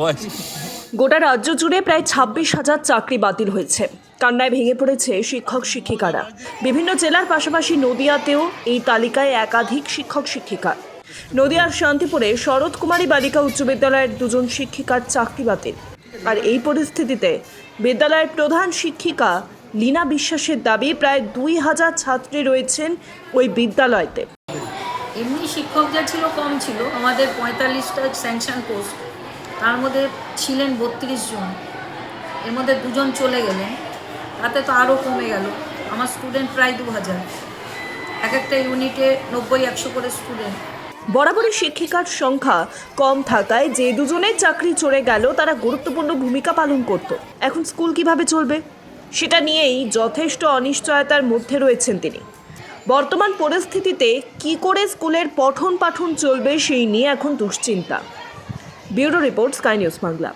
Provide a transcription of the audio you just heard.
হয়েছে গোটা রাজ্য জুড়ে প্রায় ছাব্বিশ হাজার চাকরি বাতিল হয়েছে। কান্নায় ভেঙে পড়েছে শিক্ষক শিক্ষিকারা। বিভিন্ন জেলার পাশাপাশি নদিয়াতেও এই তালিকায় একাধিক শিক্ষক শিক্ষিকা। নদিয়ার শান্তিপুরে শরৎ কুমারী বালিকা উচ্চ বিদ্যালয়ের দুজন শিক্ষিকার চাকরি বাতিল। আর এই পরিস্থিতিতে বিদ্যালয়ের প্রধান শিক্ষিকা লীনা বিশ্বাসের দাবি প্রায় দুই হাজার ছাত্রী রয়েছেন ওই বিদ্যালয়তে। এমনি শিক্ষকদের ছিল কম ছিল। আমাদের পঁয়তাল্লিশটা স্যাংশন পোস্ট। তার মধ্যে ছিলেন বত্রিশ জন। এর মধ্যে দুজন চলে গেলেন। তাতে তো আরও কমে গেল। আমার স্টুডেন্ট প্রায় দু হাজার। এক একটা ইউনিটে নব্বই, একশো করে স্টুডেন্ট বরাবরই শিক্ষিকার সংখ্যা কম থাকায় যে দুজনের চাকরি চলে গেল, তারা গুরুত্বপূর্ণ ভূমিকা পালন করত। এখন স্কুল কীভাবে চলবে? সেটা নিয়েই যথেষ্ট অনিশ্চয়তার মধ্যে রয়েছেন তিনি। বর্তমান পরিস্থিতিতে কি করে স্কুলের পঠন পাঠন চলবে সেই নিয়ে এখন দুশ্চিন্তা। Bureau report Sky News Bangla.